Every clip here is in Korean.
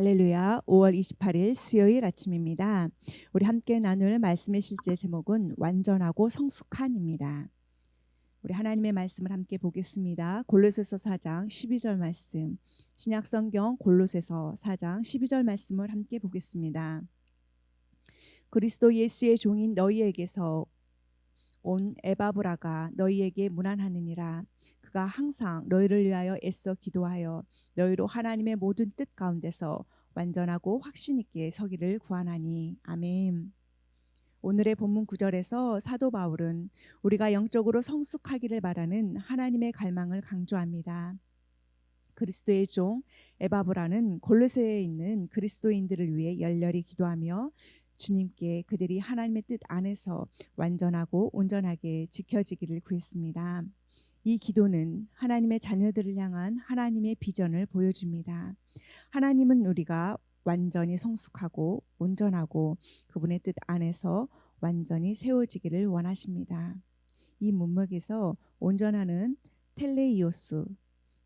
할렐루야. 5월 28일 수요일 아침입니다. 우리 함께 나눌 말씀의 실제 제목은 완전하고 성숙한입니다. 우리 하나님의 말씀을 함께 보겠습니다. 골로새서 4장 12절 말씀. 신약 성경 골로새서 4장 12절 말씀을 함께 보겠습니다. 그리스도 예수의 종인 너희에게서 온 에바브라가 너희에게 문안하느니라. 그가 항상 너희를 위하여 애써 기도하여 너희로 하나님의 모든 뜻 가운데서 완전하고 확신 있게 서기를 구하나니 아멘. 오늘의 본문 구절에서 사도 바울은 우리가 영적으로 성숙하기를 바라는 하나님의 갈망을 강조합니다. 그리스도의 종 에바브라는 골로새에 있는 그리스도인들을 위해 열렬히 기도하며 주님께 그들이 하나님의 뜻 안에서 완전하고 온전하게 지켜지기를 구했습니다. 이 기도는 하나님의 자녀들을 향한 하나님의 비전을 보여줍니다. 하나님은 우리가 완전히 성숙하고 온전하고 그분의 뜻 안에서 완전히 세워지기를 원하십니다. 이 문맥에서 온전하는 텔레이오스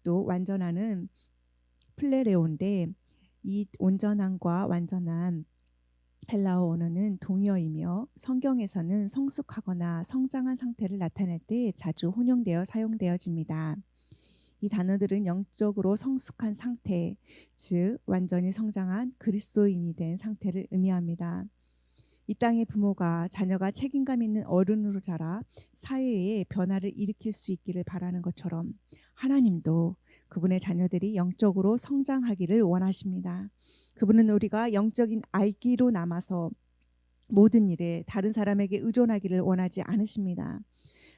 또 완전하는 플레레온데 이 온전함과 완전한 헬라어 언어는 동의어이며 성경에서는 성숙하거나 성장한 상태를 나타낼 때 자주 혼용되어 사용되어집니다. 이 단어들은 영적으로 성숙한 상태, 즉 완전히 성장한 그리스도인이 된 상태를 의미합니다. 이 땅의 부모가 자녀가 책임감 있는 어른으로 자라 사회에 변화를 일으킬 수 있기를 바라는 것처럼 하나님도 그분의 자녀들이 영적으로 성장하기를 원하십니다. 그분은 우리가 영적인 아이기로 남아서 모든 일에 다른 사람에게 의존하기를 원하지 않으십니다.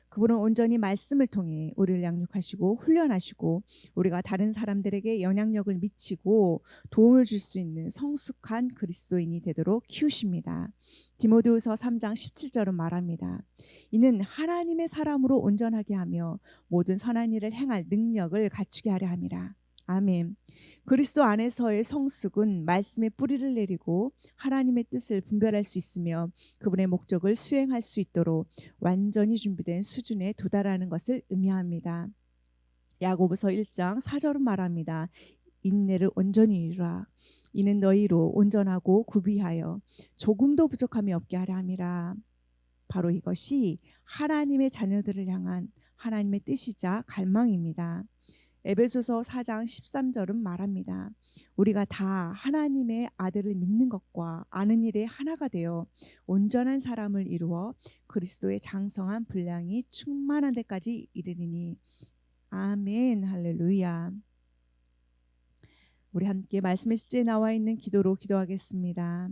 그분은 온전히 말씀을 통해 우리를 양육하시고 훈련하시고 우리가 다른 사람들에게 영향력을 미치고 도움을 줄 수 있는 성숙한 그리스도인이 되도록 키우십니다. 디모데후서 3장 17절은 말합니다. 이는 하나님의 사람으로 온전하게 하며 모든 선한 일을 행할 능력을 갖추게 하려 함이라. 아멘. 그리스도 안에서의 성숙은 말씀의 뿌리를 내리고 하나님의 뜻을 분별할 수 있으며 그분의 목적을 수행할 수 있도록 완전히 준비된 수준에 도달하는 것을 의미합니다. 야고보서 1장 4절은 말합니다. 인내를 온전히 이루라. 이는 너희로 온전하고 구비하여 조금도 부족함이 없게 하려 함이라. 바로 이것이 하나님의 자녀들을 향한 하나님의 뜻이자 갈망입니다. 에베소서 4장 13절은 말합니다. 우리가 다 하나님의 아들을 믿는 것과 아는 일에 하나가 되어 온전한 사람을 이루어 그리스도의 장성한 분량이 충만한 데까지 이르리니 아멘 할렐루야. 우리 함께 말씀의 시제에 나와 있는 기도로 기도하겠습니다.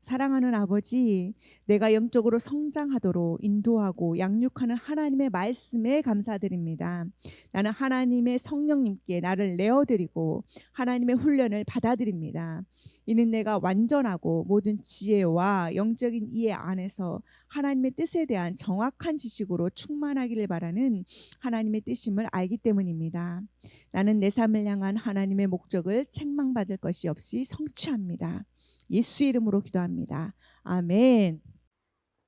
사랑하는 아버지, 내가 영적으로 성장하도록 인도하고 양육하는 하나님의 말씀에 감사드립니다. 나는 하나님의 성령님께 나를 내어드리고 하나님의 훈련을 받아들입니다. 이는 내가 완전하고 모든 지혜와 영적인 이해 안에서 하나님의 뜻에 대한 정확한 지식으로 충만하기를 바라는 하나님의 뜻임을 알기 때문입니다. 나는 내 삶을 향한 하나님의 목적을 책망받을 것이 없이 성취합니다. 예수 이름으로 기도합니다. 아멘.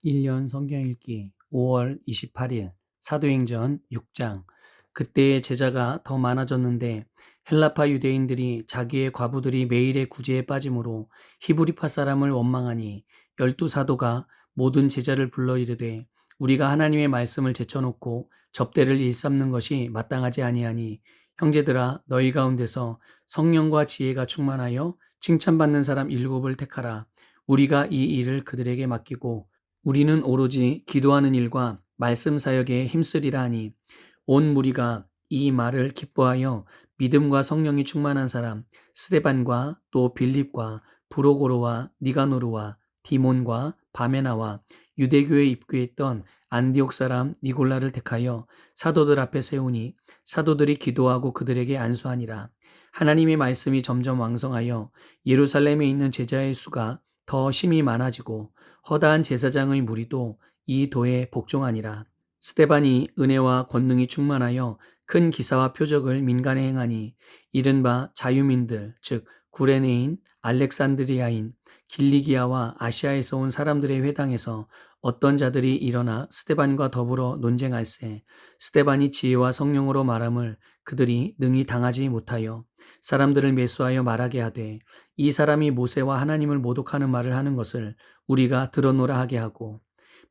1년 성경 읽기 5월 28일 사도행전 6장 그때의 제자가 더 많아졌는데 헬라파 유대인들이 자기의 과부들이 매일의 구제에 빠짐으로 히브리파 사람을 원망하니 열두 사도가 모든 제자를 불러 이르되 우리가 하나님의 말씀을 제쳐놓고 접대를 일삼는 것이 마땅하지 아니하니 형제들아 너희 가운데서 성령과 지혜가 충만하여 칭찬받는 사람 일곱을 택하라. 우리가 이 일을 그들에게 맡기고 우리는 오로지 기도하는 일과 말씀 사역에 힘쓰리라 하니 온 무리가 이 말을 기뻐하여 믿음과 성령이 충만한 사람 스데반과 또 빌립과 브로고로와 니가노르와 디몬과 바메나와 유대교에 입교했던 안디옥 사람 니골라를 택하여 사도들 앞에 세우니 사도들이 기도하고 그들에게 안수하니라. 하나님의 말씀이 점점 왕성하여 예루살렘에 있는 제자의 수가 더 심히 많아지고 허다한 제사장의 무리도 이 도에 복종하니라. 스테반이 은혜와 권능이 충만하여 큰 기사와 표적을 민간에 행하니 이른바 자유민들 즉 구레네인, 알렉산드리아인, 길리기아와 아시아에서 온 사람들의 회당에서 어떤 자들이 일어나 스테반과 더불어 논쟁할세 스테반이 지혜와 성령으로 말함을 그들이 능히 당하지 못하여 사람들을 매수하여 말하게 하되 이 사람이 모세와 하나님을 모독하는 말을 하는 것을 우리가 들어노라 하게 하고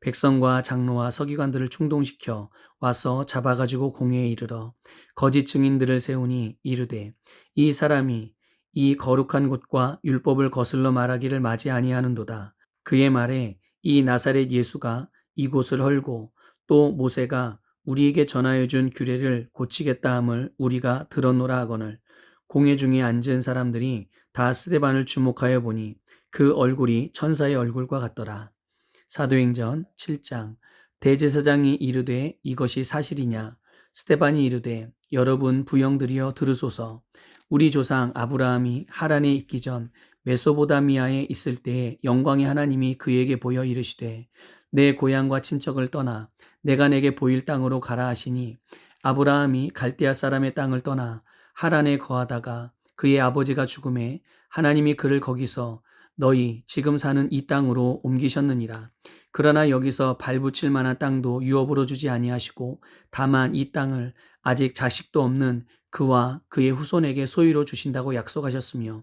백성과 장로와 서기관들을 충동시켜 와서 잡아가지고 공회에 이르러 거짓 증인들을 세우니 이르되 이 사람이 이 거룩한 곳과 율법을 거슬러 말하기를 맞이 아니하는도다. 그의 말에 이 나사렛 예수가 이곳을 헐고 또 모세가 우리에게 전하여 준 규례를 고치겠다 함을 우리가 들었노라 하거늘. 공회 중에 앉은 사람들이 다 스데반을 주목하여 보니 그 얼굴이 천사의 얼굴과 같더라. 사도행전 7장. 대제사장이 이르되 이것이 사실이냐? 스테반이 이르되 여러분 부영들이여 들으소서. 우리 조상 아브라함이 하란에 있기 전 메소보다미아에 있을 때에 영광의 하나님이 그에게 보여 이르시되 내 고향과 친척을 떠나 내가 내게 보일 땅으로 가라 하시니 아브라함이 갈대아 사람의 땅을 떠나 하란에 거하다가 그의 아버지가 죽음에 하나님이 그를 거기서 너희 지금 사는 이 땅으로 옮기셨느니라. 그러나 여기서 발붙일 만한 땅도 유업으로 주지 아니하시고 다만 이 땅을 아직 자식도 없는 그와 그의 후손에게 소유로 주신다고 약속하셨으며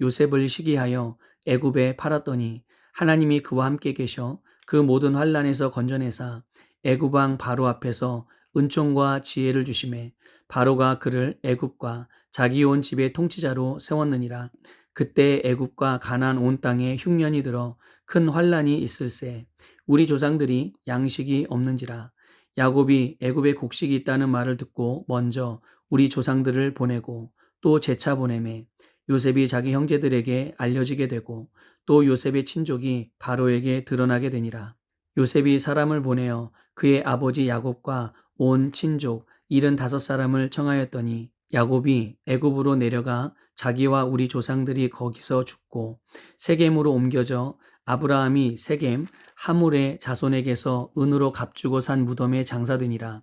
요셉을 시기하여 애굽에 팔았더니 하나님이 그와 함께 계셔 그 모든 환란에서 건져내사 애굽 왕 바로 앞에서 은총과 지혜를 주심에 바로가 그를 애굽과 자기 온 집의 통치자로 세웠느니라. 그때 애굽과 가나안 온 땅에 흉년이 들어 큰 환란이 있을세. 우리 조상들이 양식이 없는지라. 야곱이 애굽에 곡식이 있다는 말을 듣고 먼저 우리 조상들을 보내고 또 재차 보내매 요셉이 자기 형제들에게 알려지게 되고 또 요셉의 친족이 바로에게 드러나게 되니라 요셉이 사람을 보내어 그의 아버지 야곱과 온 친족 일흔 다섯 사람을 청하였더니 야곱이 애굽으로 내려가 자기와 우리 조상들이 거기서 죽고 세겜으로 옮겨져 아브라함이 세겜 하물의 자손에게서 은으로 값주고 산 무덤에 장사되니라.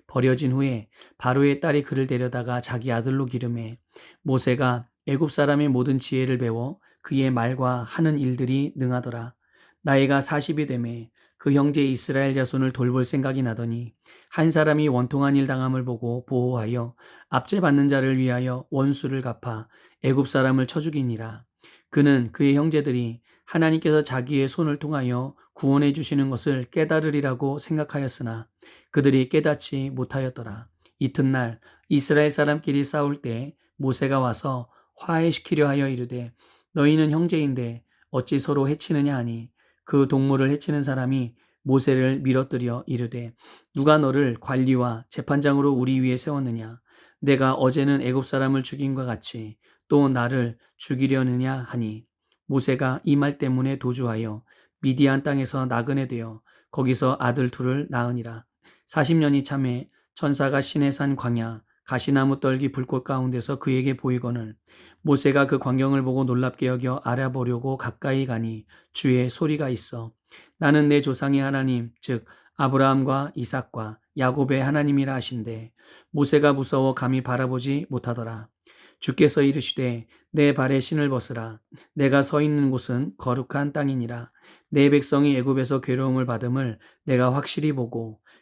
버려진 후에 바로의 딸이 그를 데려다가 자기 아들로 기름해 모세가 애굽 사람의 모든 지혜를 배워 그의 말과 하는 일들이 능하더라 나이가 40이 되매 그 형제 이스라엘 자손을 돌볼 생각이 나더니 한 사람이 원통한 일 당함을 보고 보호하여 압제받는 자를 위하여 원수를 갚아 애굽 사람을 쳐 죽이니라. 그는 그의 형제들이 하나님께서 자기의 손을 통하여 구원해 주시는 것을 깨달으리라고 생각하였으나 그들이 깨닫지 못하였더라. 이튿날 이스라엘 사람끼리 싸울 때 모세가 와서 화해시키려 하여 이르되 너희는 형제인데 어찌 서로 해치느냐 하니? 그 동물을 해치는 사람이 모세를 밀어뜨려 이르되 누가 너를 관리와 재판장으로 우리 위에 세웠느냐? 내가 어제는 애굽 사람을 죽인과 같이 또 나를 죽이려느냐 하니? 모세가 이 말 때문에 도주하여 미디안 땅에서 나그네 되어 거기서 아들 둘을 낳으니라 40년이 참에 천사가 신의 산 광야 가시나무 떨기 불꽃 가운데서 그에게 보이거늘 모세가 그 광경을 보고 놀랍게 여겨 알아보려고 가까이 가니 주의 소리가 있어 나는 내 조상의 하나님 즉 아브라함과 이삭과 야곱의 하나님이라 하신대. 모세가 무서워 감히 바라보지 못하더라. 주께서 이르시되 내 발에 신을 벗으라. 내가 서 있는 곳은 거룩한 땅이니라. 내 백성이 애굽에서 괴로움을 받음을 내가 확실히 보고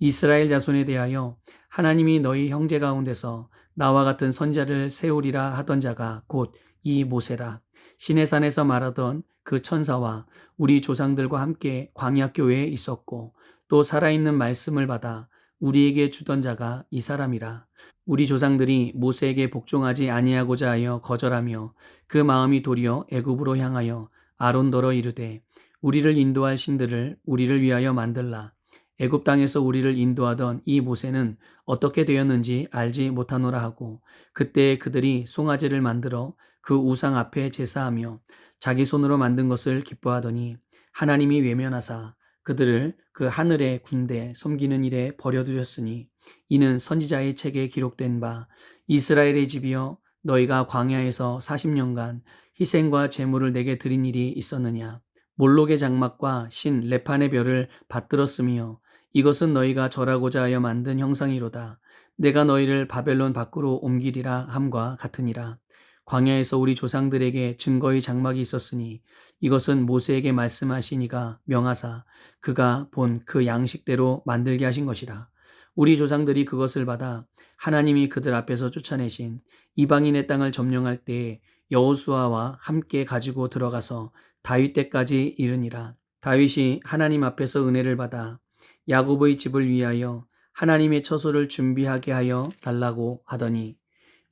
이스라엘 자손에 대하여 하나님이 너희 형제 가운데서 나와 같은 선자를 세우리라 하던 자가 곧 이 모세라. 시내산에서 말하던 그 천사와 우리 조상들과 함께 광야 교회에 있었고 또 살아있는 말씀을 받아 우리에게 주던 자가 이 사람이라. 우리 조상들이 모세에게 복종하지 아니하고자 하여 거절하며 그 마음이 도리어 애굽으로 향하여 아론더러 이르되 우리를 인도할 신들을 우리를 위하여 만들라. 애굽 땅에서 우리를 인도하던 이 모세는 어떻게 되었는지 알지 못하노라 하고 그때 그들이 송아지를 만들어 그 우상 앞에 제사하며 자기 손으로 만든 것을 기뻐하더니 하나님이 외면하사 그들을 그 하늘의 군대 섬기는 일에 버려두셨으니 이는 선지자의 책에 기록된 바 이스라엘의 집이여 너희가 광야에서 40년간 희생과 제물을 내게 드린 일이 있었느냐? 몰록의 장막과 신 레판의 별을 받들었으며 이것은 너희가 절하고자 하여 만든 형상이로다 내가 너희를 바벨론 밖으로 옮기리라 함과 같으니라 광야에서 우리 조상들에게 증거의 장막이 있었으니 이것은 모세에게 말씀하시니가 명하사 그가 본 그 양식대로 만들게 하신 것이라. 우리 조상들이 그것을 받아 하나님이 그들 앞에서 쫓아내신 이방인의 땅을 점령할 때에 여호수아와 함께 가지고 들어가서 다윗 때까지 이르니라. 다윗이 하나님 앞에서 은혜를 받아 야곱의 집을 위하여 하나님의 처소를 준비하게 하여 달라고 하더니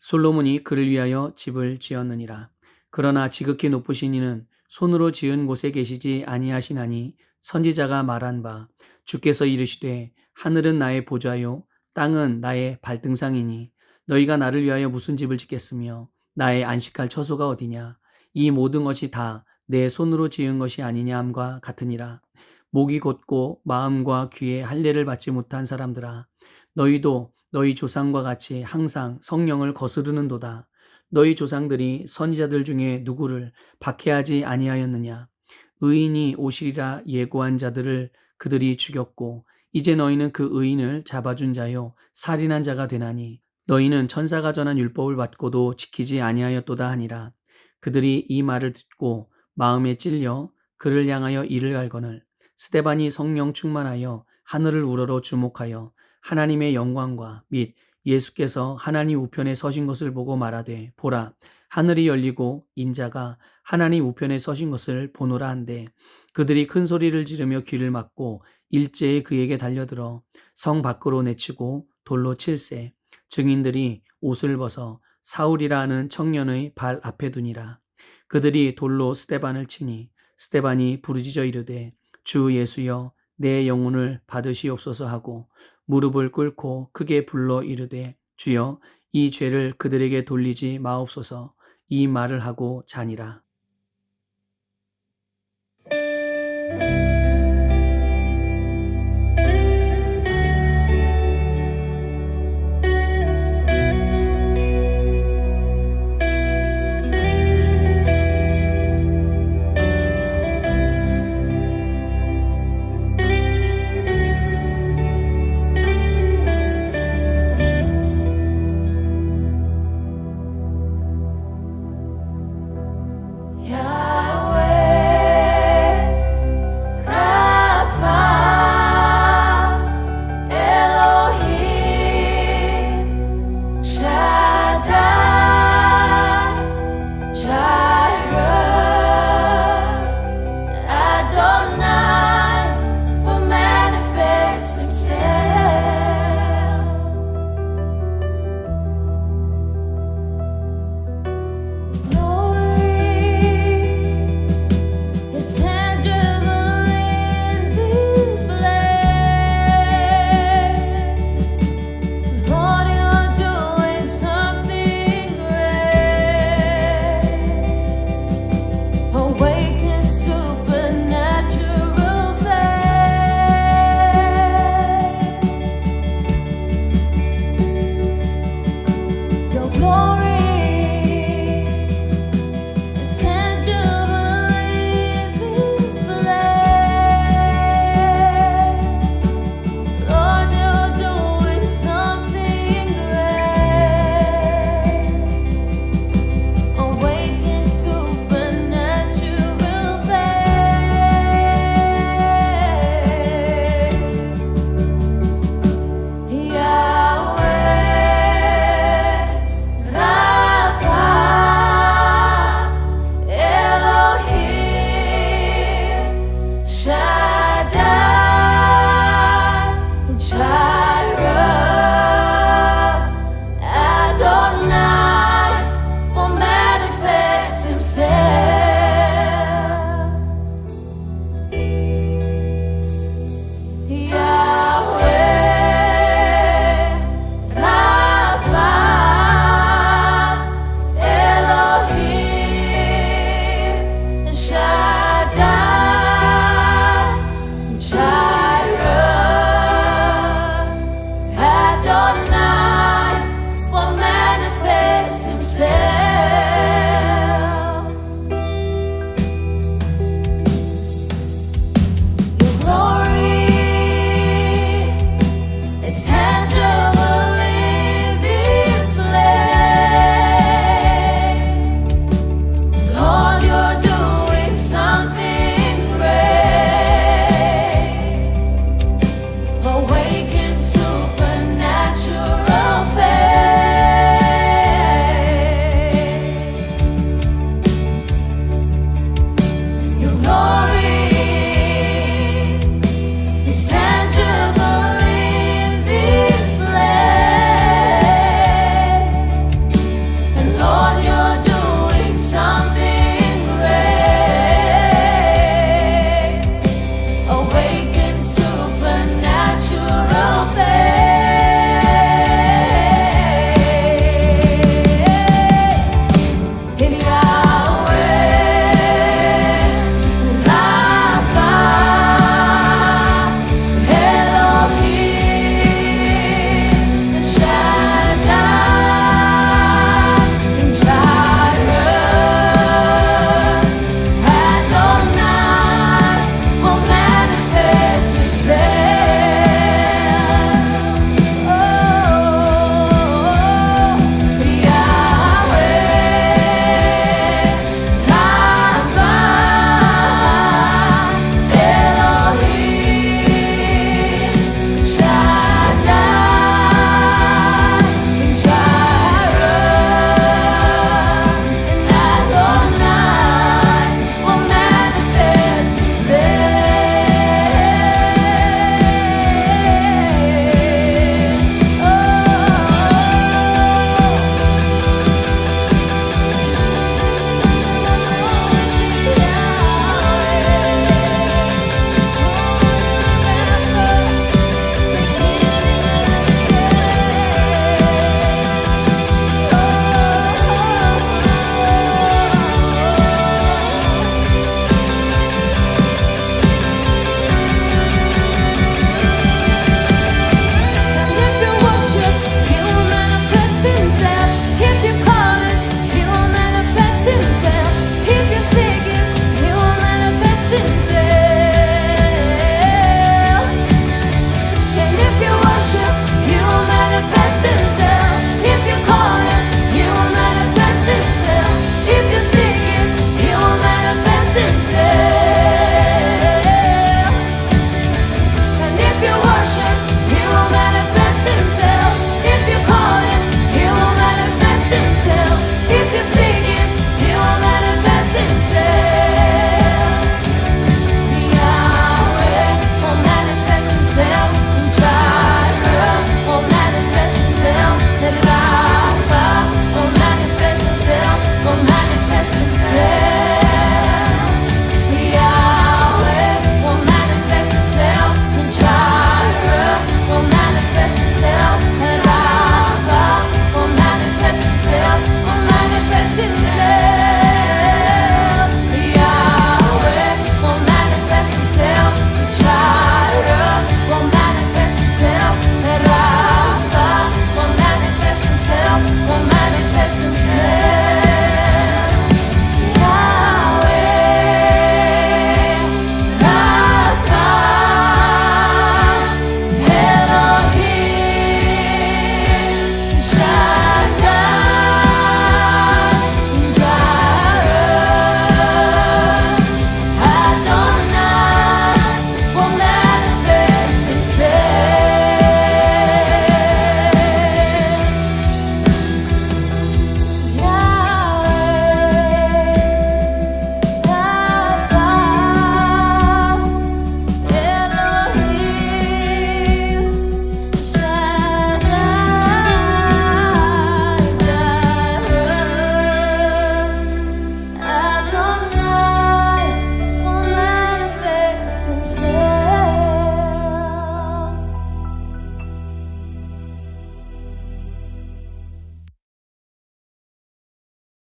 솔로몬이 그를 위하여 집을 지었느니라. 그러나 지극히 높으신 이는 손으로 지은 곳에 계시지 아니하시나니 선지자가 말한 바 주께서 이르시되 하늘은 나의 보좌요 땅은 나의 발등상이니 너희가 나를 위하여 무슨 집을 짓겠으며 나의 안식할 처소가 어디냐 이 모든 것이 다 내 손으로 지은 것이 아니냐 함과 같으니라 목이 곧고 마음과 귀에 할례를 받지 못한 사람들아 너희도 너희 조상과 같이 항상 성령을 거스르는도다. 너희 조상들이 선지자들 중에 누구를 박해하지 아니하였느냐? 의인이 오시리라 예고한 자들을 그들이 죽였고 이제 너희는 그 의인을 잡아준 자요 살인한 자가 되나니 너희는 천사가 전한 율법을 받고도 지키지 아니하였도다 하니라. 그들이 이 말을 듣고 마음에 찔려 그를 향하여 이를 갈거늘 스테반이 성령 충만하여 하늘을 우러러 주목하여 하나님의 영광과 및 예수께서 하나님 우편에 서신 것을 보고 말하되 보라 하늘이 열리고 인자가 하나님 우편에 서신 것을 보노라 한데 그들이 큰 소리를 지르며 귀를 막고 일제히 그에게 달려들어 성 밖으로 내치고 돌로 칠세. 증인들이 옷을 벗어 사울이라 하는 청년의 발 앞에 두니라. 그들이 돌로 스테반을 치니 스테반이 부르짖어 이르되 주 예수여 내 영혼을 받으시옵소서 하고 무릎을 꿇고 크게 불러 이르되 주여 이 죄를 그들에게 돌리지 마옵소서 이 말을 하고 자니라.